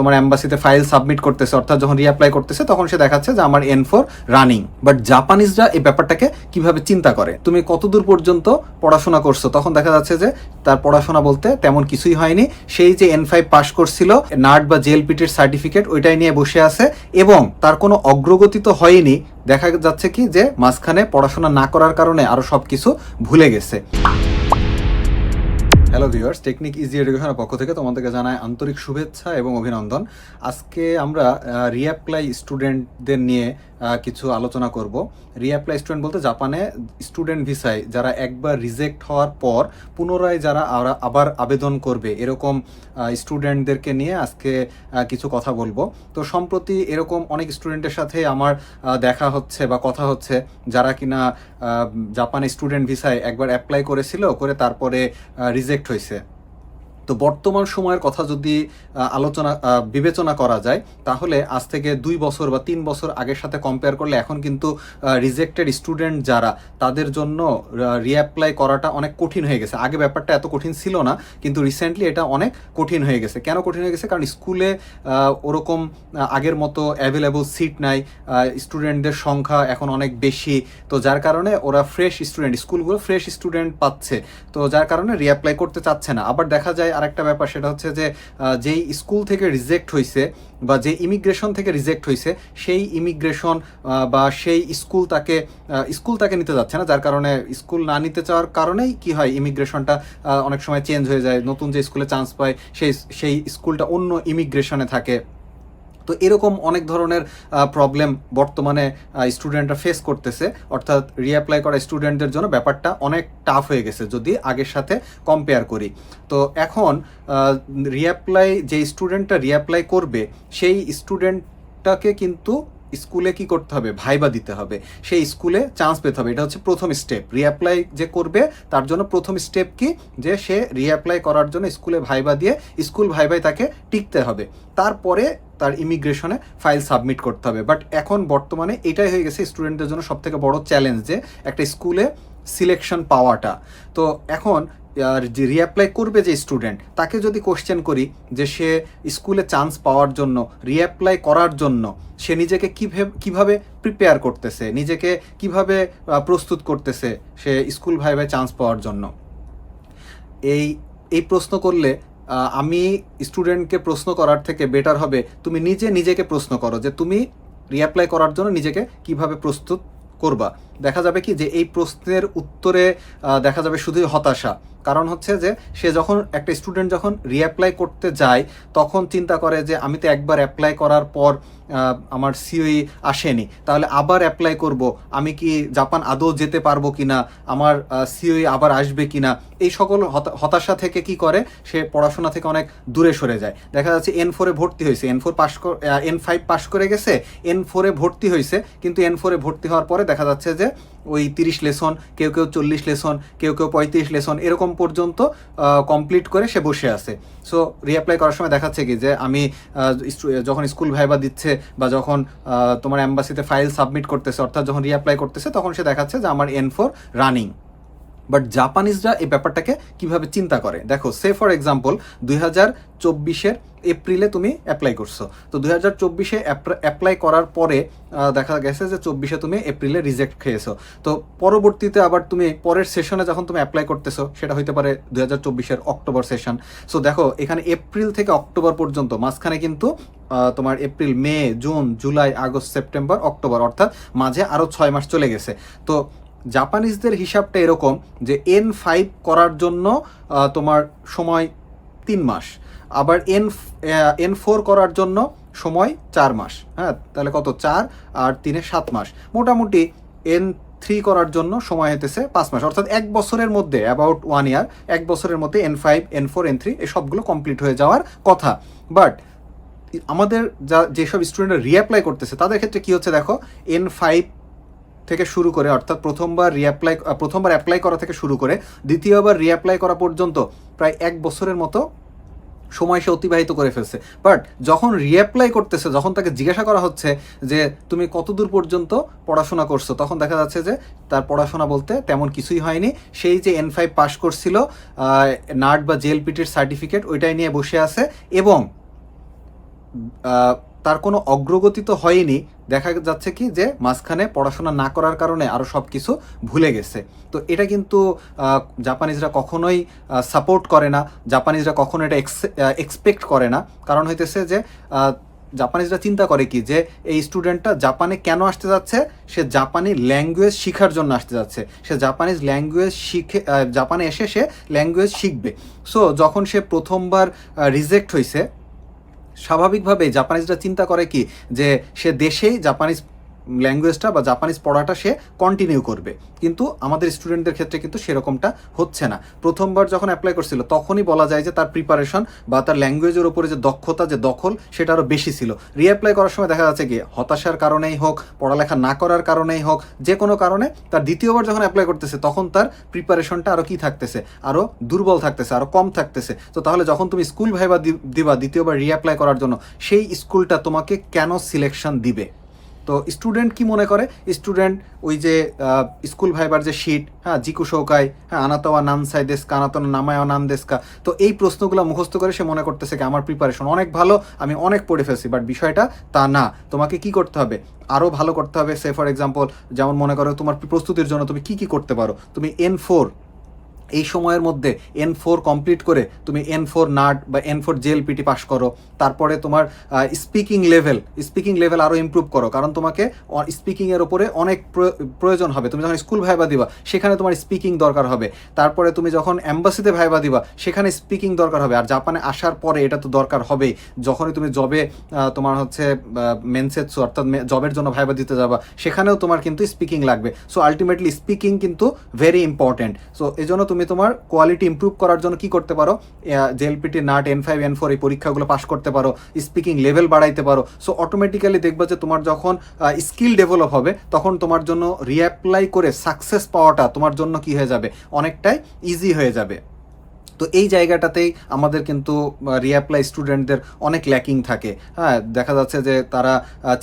তোমার অ্যাম্বাসিতে file submit করতেছে, অর্থাৎ যখন রিঅ্যাপ্লাই করতেছে, তখন সে দেখাচ্ছে যে আমার এন ফোর রানিং বাট জাপানিজরা এই ব্যাপারটাকে কীভাবে চিন্তা করে? তুমি কতদূর পর্যন্ত পড়াশোনা করছ? তখন দেখা যাচ্ছে যে তার পড়াশোনা বলতে তেমন কিছুই হয়নি। সেই যে এন ফাইভ পাস করছিল নার্ড বা জেএলপিটির সার্টিফিকেট ওইটাই নিয়ে বসে আছে এবং তার কোনো অগ্রগতি তো হয়নি। দেখা যাচ্ছে কি যে মাঝখানে পড়াশোনা না করার কারণে আরও সবকিছু ভুলে গেছে। হ্যালো ভিউয়ার্স টেকনিক ইজি এডুকেশনের পক্ষ থেকে তোমাদেরকে জানাই আন্তরিক শুভেচ্ছা এবং অভিনন্দন। আজকে আমরা রিঅ্যাপ্লাই স্টুডেন্টদের নিয়ে কিছু আলোচনা করব। রিঅ্যাপ্লাই স্টুডেন্ট বলতে জাপানে স্টুডেন্ট ভিসায় যারা একবার রিজেক্ট হওয়ার পর পুনরায় যারা আবার আবেদন করবে, এরকম স্টুডেন্টদেরকে নিয়ে আজকে কিছু কথা বলব। তো সম্প্রতি এরকম অনেক স্টুডেন্টের সাথে আমার দেখা হচ্ছে বা কথা হচ্ছে, যারা কিনা জাপানে স্টুডেন্ট ভিসায় একবার অ্যাপ্লাই করেছিল, করে তারপরে রিজেক্ট হয়েছে। তো বর্তমান সময়ের কথা যদি আলোচনা বিবেচনা করা যায়, তাহলে আজ থেকে দুই বছর বা তিন বছর আগের সাথে কম্পেয়ার করলে এখন কিন্তু রিজেক্টেড স্টুডেন্ট যারা, তাদের জন্য রিঅ্যাপ্লাই করাটা অনেক কঠিন হয়ে গেছে। আগে ব্যাপারটা এত কঠিন ছিল না, কিন্তু রিসেন্টলি এটা অনেক কঠিন হয়ে গেছে। কেন কঠিন হয়ে গেছে? কারণ স্কুলে ওরকম আগের মতো অ্যাভেলেবল সিট নাই স্টুডেন্টদের সংখ্যা এখন অনেক বেশি। তো যার কারণে ওরা ফ্রেশ স্টুডেন্ট স্কুলগুলো ফ্রেশ স্টুডেন্ট পাচ্ছে। তো যার কারণে রিঅ্যাপ্লাই করতে চাচ্ছে না। আবার দেখা যায় আরেকটা ব্যাপার সেটা হচ্ছে যে যেই স্কুল থেকে রিজেক্ট হয়েছে বা যে ইমিগ্রেশন থেকে রিজেক্ট হয়েছে সেই ইমিগ্রেশন বা সেই স্কুল তাকে স্কুল তাকে নিতে যাচ্ছে না। যার কারণে স্কুল না নিতে চাওয়ার কারণেই কি হয় ইমিগ্রেশনটা অনেক সময় চেঞ্জ হয়ে যায়। নতুন যে স্কুলে চান্স পায়, সেই সেই স্কুলটা অন্য ইমিগ্রেশনে থাকে। তো এরকম অনেক ধরনের প্রবলেম বর্তমানে স্টুডেন্টরা ফেস করতেছে। অর্থাৎ রিঅ্যাপ্লাই করা স্টুডেন্টদের জন্য ব্যাপারটা অনেক টাফ হয়ে গেছে, যদি আগের সাথে কম্পেয়ার করি। তো এখন রিঅ্যাপ্লাই যে স্টুডেন্টটা রিঅ্যাপ্লাই করবে, সেই স্টুডেন্টটাকে কিন্তু স্কুলে কি করতে হবে? ভাইবা দিতে হবে। সেই স্কুলে চান্স পেতে হবে। এটা হচ্ছে প্রথম স্টেপ রিঅ্যাপ্লাই যে করবে, তার জন্য প্রথম স্টেপ কি? যে সে রিঅ্যাপ্লাই করার জন্য স্কুলে ভাইবা দিয়ে, স্কুল ভাইবাই তাকে টিকতে হবে। তারপরে তার ইমিগ্রেশনে ফাইল সাবমিট করতে হবে। বাট এখন বর্তমানে এটাই হয়ে গেছে স্টুডেন্টদের জন্য সব থেকে বড় চ্যালেঞ্জ যে একটা স্কুলে সিলেকশন পাওয়াটা। তো এখন, আর যে রিঅ্যাপ্লাই করবে যে স্টুডেন্ট, তাকে যদি কোশ্চেন করি যে সে স্কুলে চান্স পাওয়ার জন্য, রিঅ্যাপ্লাই করার জন্য, সে নিজেকে কীভাবে প্রিপেয়ার করতেছে? নিজেকে কীভাবে প্রস্তুত করতেছে সে স্কুল ভাইবে চান্স পাওয়ার জন্য? এই এই প্রশ্ন করলে আমি স্টুডেন্টকে প্রশ্ন করার থেকে বেটার হবে। তুমি নিজে নিজেকে প্রশ্ন করো যে তুমি রিঅ্যাপ্লাই করার জন্য নিজেকে কীভাবে প্রস্তুত করবা। দেখা যাবে কি যে এই প্রশ্নের উত্তরে দেখা যাবে শুধুই হতাশা। কারণ হচ্ছে যে সে যখন একটা স্টুডেন্ট যখন রিঅ্যাপ্লাই করতে যায়, তখন চিন্তা করে যে আমি তো একবার অ্যাপ্লাই করার পর আমার সিওই আসেনি। তাহলে আবার অ্যাপ্লাই করব। আমি কি জাপান আদৌ যেতে পারব কিনা? আমার সিওই আবার আসবে কিনা? এই সকল হতা- হতাশা থেকে কি করে? সে পড়াশোনা থেকে অনেক দূরে সরে যায়। দেখা যাচ্ছে এন ফোরে ভর্তি হয়েছে। N four pass N five pass করে গেছে। এন ফোরে ভর্তি হয়েছে। কিন্তু এন ফোরে ভর্তি হওয়ার পরে দেখা যাচ্ছে যে ওই তিরিশ লেসন কেউ কেউ চল্লিশ লেসন কেউ কেউ পঁয়ত্রিশ লেসন এরকম পর্যন্ত কমপ্লিট করে সে বসে আছে। সো রিঅ্যাপ্লাই করার সময় দেখাচ্ছে কি যে আমি যখন স্কুল ভাইবা দিচ্ছে বা যখন তোমার অ্যাম্বাসিতে ফাইল সাবমিট করতেছে, অর্থাৎ যখন রিঅ্যাপ্লাই করতেছে, তখন সে দেখাচ্ছে যে আমার এন ফোর রানিং বাট জাপানিজরা এই ব্যাপারটাকে কীভাবে চিন্তা করে? দেখো সে ফর এক্সাম্পল দুই হাজার চব্বিশের এপ্রিলে তুমি অ্যাপ্লাই করছ। তো দুই হাজার চব্বিশে অ্যাপ্লাই করার পরে দেখা গেছে যে চব্বিশে তুমি এপ্রিলে রিজেক্ট খেয়েছো। তো পরবর্তীতে আবার তুমি পরের সেশনে যখন তুমি অ্যাপ্লাই করতেছো, সেটা হইতে পারে দুই হাজার চব্বিশের অক্টোবর সেশন সো দেখো, এখানে এপ্রিল থেকে অক্টোবর পর্যন্ত, মাঝখানে কিন্তু তোমার April May June July August September October অর্থাৎ মাঝে আরও ছয় মাস চলে গেছে। তো জাপানিজদের হিসাবটা এরকম যে এন ফাইভ করার জন্য তোমার সময় তিন মাস। আবার এন এন ফোর করার জন্য সময় চার মাস। হ্যাঁ তাহলে কত? চার আর তিনে সাত মাস। মোটামুটি এন থ্রি করার জন্য সময় হতেছে পাঁচ মাস। অর্থাৎ এক বছরের মধ্যে অ্যাবাউট ওয়ান ইয়ার এক বছরের মধ্যে N five N four N three সবগুলো কমপ্লিট হয়ে যাওয়ার কথা। বাট আমাদের যা, যেসব স্টুডেন্টরা রিঅ্যাপ্লাই করতেছে, তাদের ক্ষেত্রে কি হচ্ছে দেখো? এন ফাইভ থেকে শুরু করে, অর্থাৎ প্রথমবার রিঅ্যাপ্লাই প্রথমবার অ্যাপ্লাই করা থেকে শুরু করে, দ্বিতীয়বার রিঅ্যাপ্লাই করা পর্যন্ত প্রায় এক বছরের মতো সময় সে অতিবাহিত করে ফেলছে। বাট যখন রিঅ্যাপ্লাই করতেছে, যখন তাকে জিজ্ঞাসা করা হচ্ছে যে, তুমি কতদূর পর্যন্ত পড়াশোনা করছ? তখন দেখা যাচ্ছে যে, তার পড়াশোনা বলতে তেমন কিছুই হয়নি। সেই যে এন ফাইভ পাস করছিল নার্ড বা জেএলপিটির সার্টিফিকেট ওইটাই নিয়ে বসে আছে এবং তার কোনো অগ্রগতি তো হয়নি। দেখা যাচ্ছে কি যে মাঝখানে পড়াশোনা না করার কারণে আরও সব কিছু ভুলে গেছে। তো এটা কিন্তু জাপানিজরা কখনোই সাপোর্ট করে না। জাপানিজরা কখনো এটা এক্সপেক্ট করে না। কারণ হইতেছে যে জাপানিজরা চিন্তা করে কি যে, এই স্টুডেন্টটা জাপানে কেন আসতে যাচ্ছে? সে জাপানি ল্যাঙ্গুয়েজ শেখার জন্য আসতে যাচ্ছে। সে জাপানিজ ল্যাঙ্গুয়েজ শিখে জাপানে এসে সে ল্যাঙ্গুয়েজ শিখবে। সো যখন সে প্রথমবার রিজেক্ট হয়েছে স্বাভাবিকভাবেই জাপানিজরা চিন্তা করে কি যে সে দেশেই জাপানিজ ল্যাঙ্গুয়েজটা বা জাপানিজ পড়াটা সে কন্টিনিউ করবে। কিন্তু আমাদের স্টুডেন্টদের ক্ষেত্রে কিন্তু সেরকমটা হচ্ছে না। প্রথমবার যখন অ্যাপ্লাই করছিল, তখনই বলা যায় যে তার প্রিপারেশন বা তার ল্যাঙ্গুয়েজের উপরে যে দক্ষতা, যে দখল, সেটা আরও বেশি ছিল। রিঅ্যাপ্লাই করার সময় দেখা যাচ্ছে কি, হতাশার কারণেই হোক, পড়ালেখা না করার কারণেই হোক, যে কোনো কারণে তার দ্বিতীয়বার যখন অ্যাপ্লাই করতেছে, তখন তার প্রিপারেশনটা আরও কি থাকতেছে? আরও দুর্বল থাকতেছে আরও কম থাকতেছে। তো তাহলে যখন তুমি স্কুল ভাইবা দিবা দ্বিতীয়বার রিঅ্যাপ্লাই করার জন্য, সেই স্কুলটা তোমাকে কেন সিলেকশন দিবে? তো স্টুডেন্ট কি মনে করে? স্টুডেন্ট ওই যে স্কুল ভাইবার যে শিট হ্যাঁ জিকু শৌকাই হ্যাঁ আনাতোয়া নানসাই দেশকা, আনাতোয়া নামায়া নাম দেশকা। তো এই প্রশ্নগুলো মুখস্থ করে সে মনে করতেছে কি, আমার প্রিপারেশন অনেক ভালো, আমি অনেক পড়ে ফেলছি বাট বিষয়টা তা না। তোমাকে কি করতে হবে? আরও ভালো করতে হবে সে ফর এক্সাম্পল যেমন মনে করো তোমার প্রস্তুতির জন্য তুমি কি কি করতে পারো? তুমি এন ফোর এই সময়ের মধ্যে এন ফোর কমপ্লিট করে তুমি এন ফোর নাট বা এন ফোর জেএলপিটি পাস করো। তারপরে তোমার স্পিকিং লেভেল স্পিকিং লেভেল আরও ইমপ্রুভ করো। কারণ তোমাকে স্পিকিংয়ের ওপরে অনেক প্রয়- প্রয়োজন হবে। তুমি যখন স্কুল ভাইবা দিবা, সেখানে তোমার স্পিকিং দরকার হবে। তারপরে তুমি যখন অ্যাম্বাসিতে ভাইবা দিবা, সেখানে স্পিকিং দরকার হবে। আর জাপানে আসার পরে এটা তো দরকার হবেই। যখনই তুমি জবে তোমার হচ্ছে মেনসেটসু অর্থাৎ জবের জন্য ভাইবা দিতে যাবা, সেখানেও তোমার কিন্তু স্পিকিং লাগবে। সো আলটিমেটলি স্পিকিং কিন্তু ভেরি ইম্পর্টেন্ট সো এই জন্য তুমি তোমার কোয়ালিটি ইম্প্রুভ করার জন্য কি করতে পারো? JLPT nut N five N four এই পরীক্ষাগুলো পাস করতে পারো স্পিকিং লেভেল বাড়াইতে পারো। সো অটোমেটিক্যালি দেখবা যে তোমার যখন স্কিল ডেভেলপ হবে, তখন তোমার জন্য রিঅ্যাপ্লাই করে সাকসেস পাওয়াটা তোমার জন্য কি হয়ে যাবে? অনেকটাই ইজি হয়ে যাবে। তো এই জায়গাটাতেই আমাদের কিন্তু রিঅ্যাপ্লাই স্টুডেন্টদের অনেক ল্যাকিং থাকে। হ্যাঁ দেখা যাচ্ছে যে তারা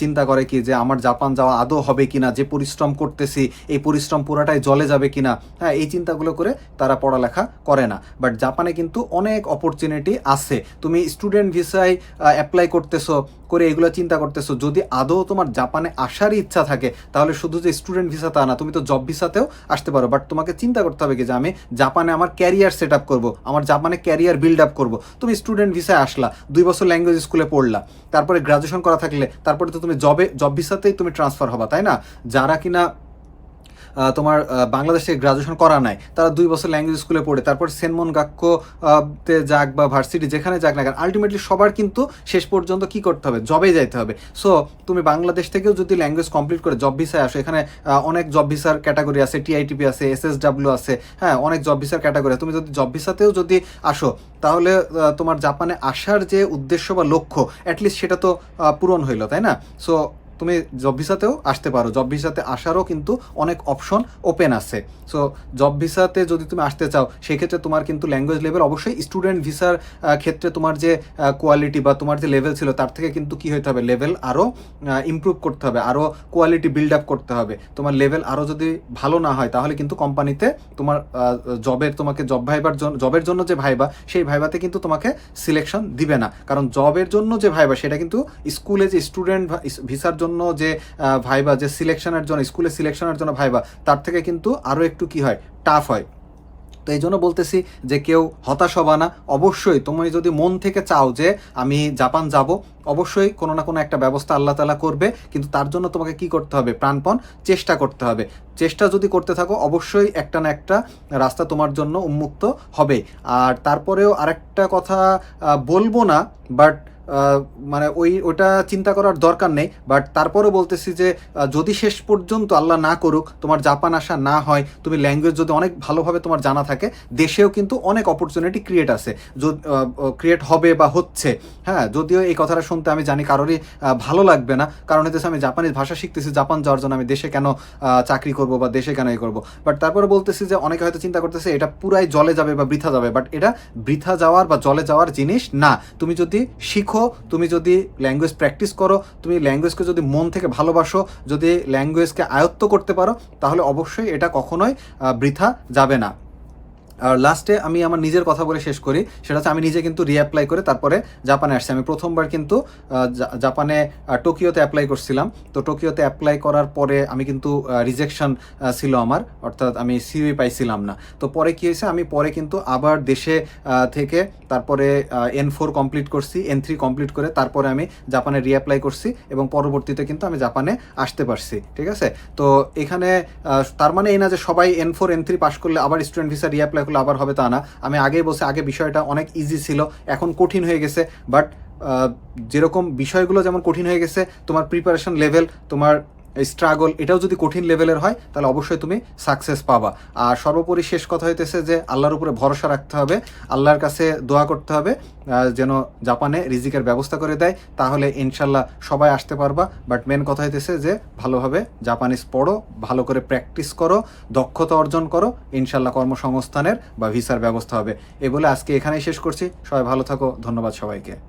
চিন্তা করে কি যে আমার জাপান যাওয়া আদৌ হবে কিনা, যে পরিশ্রম করতেছি, এই পরিশ্রম পুরাটাই জলে যাবে কিনা। হ্যাঁ এই চিন্তাগুলো করে তারা পড়ালেখা করে না। বাট জাপানে কিন্তু অনেক অপরচুনিটি আছে। তুমি স্টুডেন্ট ভিসায় অ্যাপ্লাই করতেছো, করে এগুলো চিন্তা করতেছো, যদি আদৌ তোমার জাপানে আসারই ইচ্ছা থাকে, তাহলে শুধু যে স্টুডেন্ট ভিসা তা না, তুমি তো জব ভিসাতেও আসতে পারো। বাট তোমাকে চিন্তা করতে হবে কি যে আমি জাপানে আমার ক্যারিয়ার সেট আপ করব। আমার জাপানে ক্যারিয়ার বিল্ড আপ করব। তুমি স্টুডেন্ট ভিসায় আসলা, দুই বছর ল্যাঙ্গুয়েজ স্কুলে পড়লা, তারপরে গ্রাজুয়েশন করা থাকলে, তারপরে তো তুমি জবে জব ভিসাতেই তুমি ট্রান্সফার হবা, তাই না? যারা কিনা তোমার বাংলাদেশে গ্রাজুয়েশন করা নাই তারা দুই বছর ল্যাঙ্গুয়েজ স্কুলে পড়ে তারপর সেনমন গাক্য আহ, তে যাক বা ভার্সিটি যেখানে যাক না কেন আলটিমেটলি সবার কিন্তু শেষ পর্যন্ত কি করতে হবে? জবে যাইতে হবে। সো তুমি বাংলাদেশ থেকেও যদি ল্যাঙ্গুয়েজ কমপ্লিট করে জব ভিসায় আসো এখানে অনেক জব ভিসার ক্যাটাগরি আছে টিআইটিপি আছে এসএসডাব্লিউ আছে হ্যাঁ অনেক জব ভিসার ক্যাটাগরি তুমি যদি জব ভিসাতেও যদি আসো তাহলে তোমার জাপানে আসার যে উদ্দেশ্য বা লক্ষ্য অ্যাটলিস্ট সেটা তো পূরণ হইল তাই না? সো তুমি জব ভিসাতেও আসতে পারো। জব ভিসাতে আসারও কিন্তু অনেক অপশন ওপেন আছে। সো জব ভিসাতে যদি তুমি আসতে চাও, সেক্ষেত্রে তোমার কিন্তু ল্যাঙ্গুয়েজ লেভেল অবশ্যই স্টুডেন্ট ভিসার ক্ষেত্রে তোমার যে কোয়ালিটি বা তোমার যে লেভেল ছিল, তার থেকে কিন্তু কি হতে হবে? লেভেল আরও ইমপ্রুভ করতে হবে। আরও কোয়ালিটি বিল্ড আপ করতে হবে। তোমার লেভেল আরও যদি ভালো না হয়, তাহলে কিন্তু কোম্পানিতে তোমার জবের তোমাকে জব ভাইবার জবের জন্য যে ভাইবা, সেই ভাইবাতে কিন্তু তোমাকে সিলেকশন দিবে না। কারণ জবের জন্য যে ভাইবা, সেটা কিন্তু স্কুলে যে স্টুডেন্ট ভিসার জন্য যে আহ, ভাইবা যে সিলেকশনের জন্য স্কুলে সিলেকশনের জন্য ভাইবা তার থেকে কিন্তু আরও একটু কি হয় টাফ হয়। তো এই জন্য বলতেছি যে কেউ হতাশ হবা না। অবশ্যই তুমি যদি মন থেকে চাও যে আমি জাপান যাব অবশ্যই কোনো না কোনো একটা ব্যবস্থা আল্লাহ তালা করবে কিন্তু তার জন্য তোমাকে কি করতে হবে? প্রাণপণ চেষ্টা করতে হবে। চেষ্টা যদি করতে থাকো অবশ্যই একটা না একটা রাস্তা তোমার জন্য উন্মুক্ত হবে আর তারপরেও আরেকটা কথা বলব না বাট মানে ওই, ওটা চিন্তা করার দরকার নেই বাট তারপরেও বলতেছি যে যদি শেষ পর্যন্ত আল্লাহ না করুক, তোমার জাপান আসা না হয়, তুমি ল্যাঙ্গুয়েজ যদি অনেক ভালোভাবে তোমার জানা থাকে, দেশেও কিন্তু অনেক অপরচুনিটি ক্রিয়েট আছে। ক্রিয়েট হবে বা হচ্ছে হ্যাঁ যদিও এই কথাটা শুনতে আমি জানি কারোরই ভালো লাগবে না, কারণ হচ্ছে আমি জাপানিজ ভাষা শিখতেছি, জাপান যাওয়ার জন্য আমি দেশে কেন চাকরি করব বা দেশে কেন এই করব? বাট তারপরে বলতেছি যে, অনেকে হয়তো চিন্তা করতেছে এটা পুরাই জলে যাবে বা বৃথা যাবে বাট এটা বৃথা যাওয়ার বা জলে যাওয়ার জিনিস না। তুমি যদি শিখো তুমি যদি ল্যাঙ্গুয়েজ প্র্যাকটিস করো, তুমি ল্যাঙ্গুয়েজকে যদি মন থেকে ভালোবাসো, যদি ল্যাঙ্গুয়েজকে আয়ত্ত করতে পারো, তাহলে অবশ্যই এটা কখনোই বৃথা যাবে না। আর লাস্টে আমি আমার নিজের কথা বলে শেষ করি। সেটা হচ্ছে আমি নিজে কিন্তু রিঅ্যাপ্লাই করে তারপরে জাপানে আসছি। আমি প্রথমবার কিন্তু জাপানে টোকিওতে অ্যাপ্লাই করছিলাম। তো টোকিওতে অ্যাপ্লাই করার পরে আমি কিন্তু রিজেকশন ছিল আমার। অর্থাৎ আমি সিউই পাইছিলাম না। তো পরে কি হয়েছে? আমি পরে কিন্তু আবার দেশে থেকে তারপরে এন ফোর কমপ্লিট করছি এন থ্রি কমপ্লিট করে তারপরে আমি জাপানে রিঅ্যাপ্লাই করছি এবং পরবর্তীতে কিন্তু আমি জাপানে আসতে পারছি। ঠিক আছে? তো এখানে তার মানে এই না যে সবাই N four N three pass করলে আবার স্টুডেন্ট ভিসা রিঅ্যাপ্লাই করলে আবার হবে তা না। আমি আগেই বসে আগে বিষয়টা অনেক ইজি ছিল, এখন কঠিন হয়ে গেছে বাট যেরকম বিষয়গুলো যেমন কঠিন হয়ে গেছে, তোমার প্রিপারেশন লেভেল তোমার স্ট্রাগল এটাও যদি কঠিন লেভেলের হয়, তাহলে অবশ্যই তুমি সাকসেস পাবা। আর সর্বোপরি শেষ কথা হইতেছে যে, আল্লাহর উপরে ভরসা রাখতে হবে, আল্লাহর কাছে দোয়া করতে হবে যেন জাপানে রিজিকের ব্যবস্থা করে দেয়, তাহলে ইনশাল্লাহ সবাই আসতে পারবা। বাট মেন কথা হইতেছে যে, ভালোভাবে জাপানিজ পড়ো, ভালো করে প্র্যাকটিস করো, দক্ষতা অর্জন করো, ইনশাল্লাহ কর্মসংস্থানের বা ভিসার ব্যবস্থা হবে। এ বলে আজকে এখানেই শেষ করছি। সবাই ভালো থাকো, ধন্যবাদ সবাইকে।